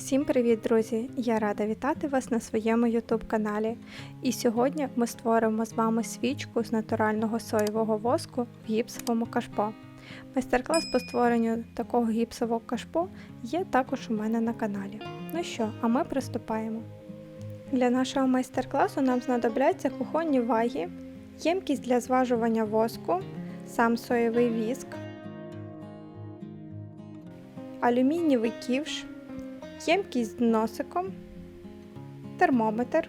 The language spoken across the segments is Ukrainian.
Всім привіт, друзі! Я рада вітати вас на своєму YouTube каналі. І сьогодні ми створимо з вами свічку з натурального соєвого воску в гіпсовому кашпо. Майстер-клас по створенню такого гіпсового кашпо є також у мене на каналі. Ну що, а ми приступаємо. Для нашого майстер-класу нам знадобляться кухонні ваги, ємкість для зважування воску, сам соєвий віск, алюмінієвий ківш, ємкість з носиком, термометр,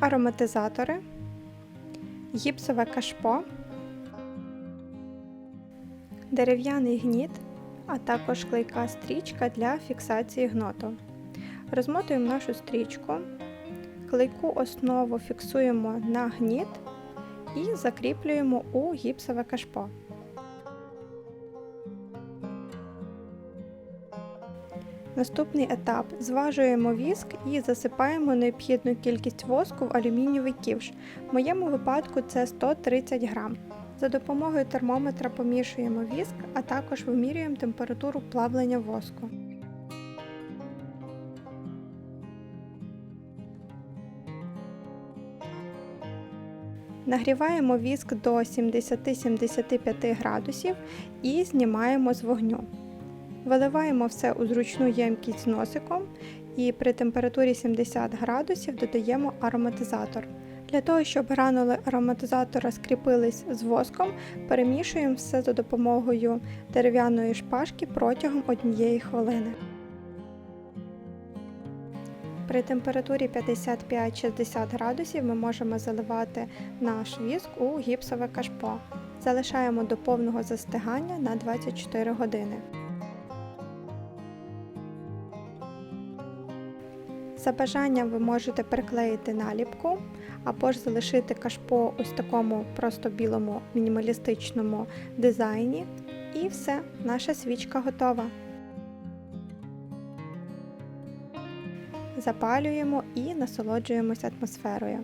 ароматизатори, гіпсове кашпо, дерев'яний гніт, а також клейка стрічка для фіксації гноту. Розмотуємо нашу стрічку, клейку основу фіксуємо на гніт і закріплюємо у гіпсове кашпо. Наступний етап зважуємо віск і засипаємо необхідну кількість воску в алюмінієвий ківш. В моєму випадку це 130 грам. За допомогою термометра помішуємо віск, а також вимірюємо температуру плавлення воску. Нагріваємо віск до 70-75 градусів і знімаємо з вогню. Виливаємо все у зручну ємкість носиком і при температурі 70 градусів додаємо ароматизатор. Для того, щоб гранули ароматизатора скріпились з воском, перемішуємо все за допомогою дерев'яної шпажки протягом однієї хвилини. При температурі 55-60 градусів ми можемо заливати наш віск у гіпсове кашпо. Залишаємо до повного застигання на 24 години. За бажанням ви можете приклеїти наліпку або ж залишити кашпо ось такому просто білому мінімалістичному дизайні. І все, наша свічка готова. Запалюємо і насолоджуємося атмосферою.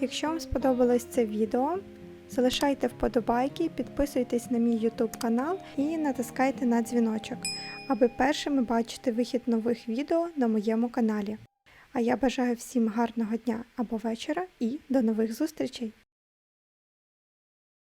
Якщо вам сподобалось це відео, залишайте вподобайки, підписуйтесь на мій YouTube канал і натискайте на дзвіночок, аби першими бачити вихід нових відео на моєму каналі. А я бажаю всім гарного дня або вечора і до нових зустрічей!